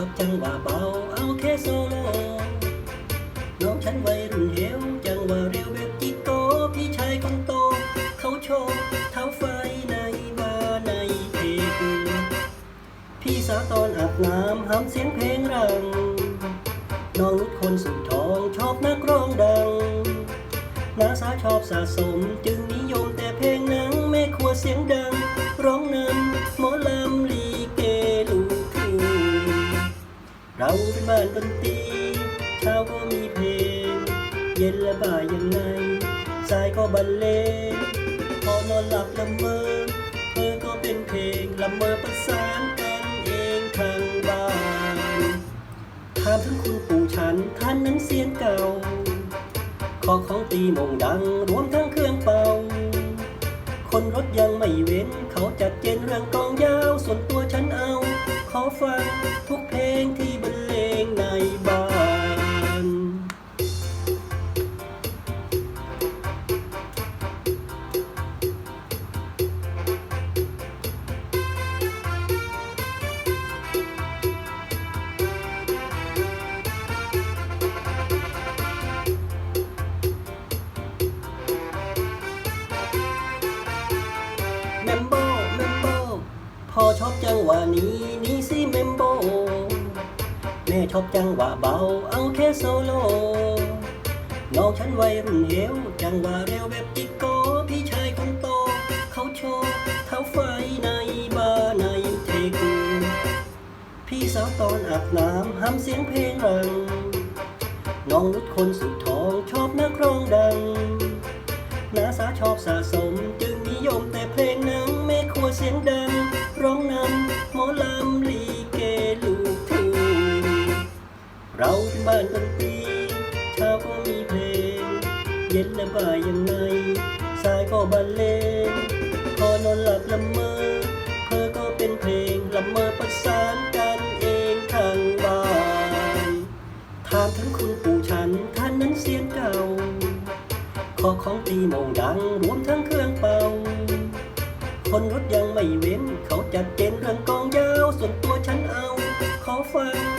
ชอบจังหวะเบาเอาแค่โซโลน้องฉันวัยรุ่นเหวจังหวะเร็วแบบจิโกพี่ชายคนโต เขาโชว์เท้าไฟในบาในเทปพี่สาวตอนอาบน้ำห้ำเสียงเพลงรัง น้องนุชคนสุดทองชอบนักร้องดังน้าสาชอบสะสม จึงนิยมแต่เพลงหนังแม่ครัวเสียงดัง ร้องนำหมอลำาเป็นบ้านดนตรีเช้าก็มีเพลง เย็นและบ่ายยังไงสายก็บรรเลงพอนอนหลับละเมอเธอก็เป็นเพลงละเมอประสานกันเองทางบ้านถามถึงคุณปู่ฉันท่านนั้นเสียงเก่า ขอของตีมงดังรวมทั้งเครื่องเป่า คนรถยังไม่เว้น เขาจัดเจนเรื่องกองยาว ส่วนตัวฉันเอา ขอฟัง อชอบจังหวะนี้นี่สิแมมโบ แม่ชอบจังหวะเบาเอาแค่โซโล น้องฉันวัยรุ่นเหวจังหวะเร็วแบบจิโกพี่ชายคนโต เขาโชว์เท้าไฟในบาร์ในเทกพี่สาวตอนอาบน้ำห้ำเสียงเพลงรัง น้องนุชคนสุดทองชอบนักร้องดัง นาสาชอบสะสมาเป็นบ้านดนตรีเช้าก็มีเพลง เย็นและบ่ายยังไงสายก็บรรเลงพอนอนหลับละเมอเธอก็เป็นเพลงละเมอประสานกันเองทางบ้านถามถึงคุณปู่ฉันท่านนั้นเสียงเก่าขอของตีโมงดังรวมทั้งเครื่องเป่า คนรถยังไม่เว้น เขาจัดเจนเรื่องกองยาว ส่วนตัวฉันเอา ขอฟัง